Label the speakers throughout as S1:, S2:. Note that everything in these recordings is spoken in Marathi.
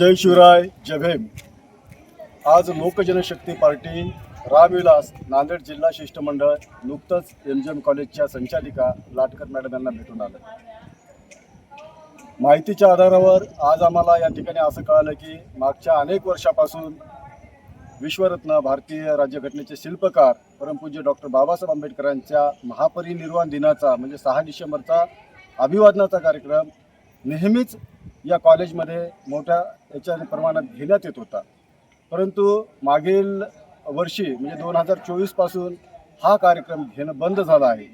S1: जय शिवराय जय भीम. आज लोकजनशक्ती पार्टी रामविलास नांदेड जिल्हा शिष्टमंडळ नुकतंच एम जी एम कॉलेजच्या संचालिका लाटकर मॅडम यांना भेटून आलं. माहितीच्या आधारावर आज आम्हाला या ठिकाणी असं कळालं की मागच्या अनेक वर्षापासून विश्वरत्न भारतीय राज्यघटनेचे शिल्पकार परमपूज्य डॉक्टर बाबासाहेब आंबेडकरांच्या महापरिनिर्वाण दिनाचा म्हणजे सहा डिसेंबरचा अभिवादनाचा कार्यक्रम नेहमीच या कॉलेजमध्ये मोठ्या याच्या प्रमाणात घेण्यात येत होता. परंतु मागील वर्षी म्हणजे दोन हजार चोवीसपासून हा कार्यक्रम घेणं बंद झाला आहे.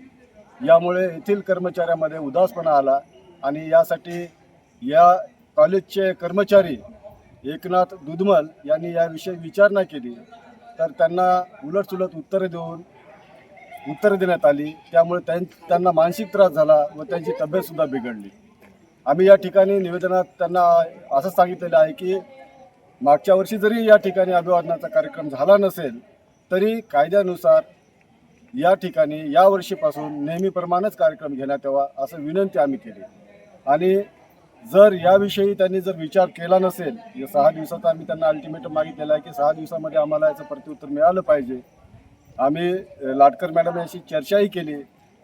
S1: यामुळे येथील कर्मचाऱ्यामध्ये उदासपणा आला आणि यासाठी या कॉलेजचे कर्मचारी एकनाथ दुधमल यांनी याविषयी विचारणा केली. तर त्यांना उलटसुलट उत्तरं देऊन उत्तरं देण्यात आली. त्यामुळे त्यां त्यांना मानसिक त्रास झाला व त्यांची तब्येतसुद्धा बिघडली. आम्ही या ठिकाणी निवेदनात त्यांना असं सांगितलेलं आहे की मागच्या वर्षी जरी या ठिकाणी अभिवादनाचा कार्यक्रम झाला नसेल तरी कायद्यानुसार या ठिकाणी या वर्षीपासून नेहमीप्रमाणेच कार्यक्रम घेण्यात यावा असं विनंती आम्ही केली. आणि जर याविषयी त्यांनी जर विचार केला नसेल या सहा दिवसाचा आम्ही त्यांना अल्टिमेटम मागितलेला आहे की सहा दिवसामध्ये आम्हाला याचं प्रत्युत्तर मिळालं पाहिजे. आम्ही लाटकर मॅडम यांशी चर्चाही केली.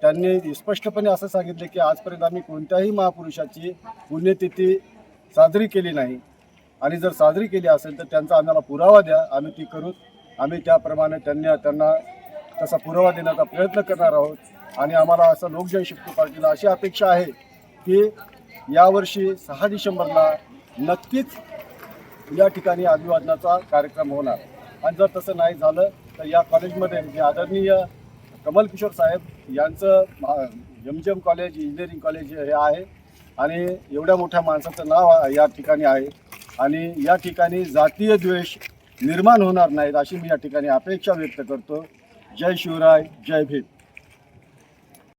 S1: त्यांनी स्पष्टपणे असं सांगितलं की आजपर्यंत आम्ही कोणत्याही महापुरुषाची पुण्यतिथी साजरी केली नाही. आणि जर साजरी केली असेल तर त्यांचा आम्हाला पुरावा द्या. आम्ही ती करू. आम्ही त्याप्रमाणे त्यांनी त्यांना तसा पुरावा देण्याचा प्रयत्न करणार आहोत. आणि आम्हाला असं लोकजनशक्ती शक्ती पार्टीला अशी अपेक्षा आहे की यावर्षी सहा डिसेंबरला नक्कीच या ठिकाणी अभिवादनाचा कार्यक्रम होणार. आणि जर तसं नाही झालं तर या कॉलेजमध्ये जे आदरणीय कमल किशोर साहेब यांचं M G M college engineering college हे आहे. आणि एवढ्या मोठ्या माणसाचं नाव या ठिकाणी आहे. आणि या ठिकाणी जातीय द्वेष निर्माण होणार नाहीत अशी मी या ठिकाणी अपेक्षा व्यक्त करतो. जय शिवराय जय भीम.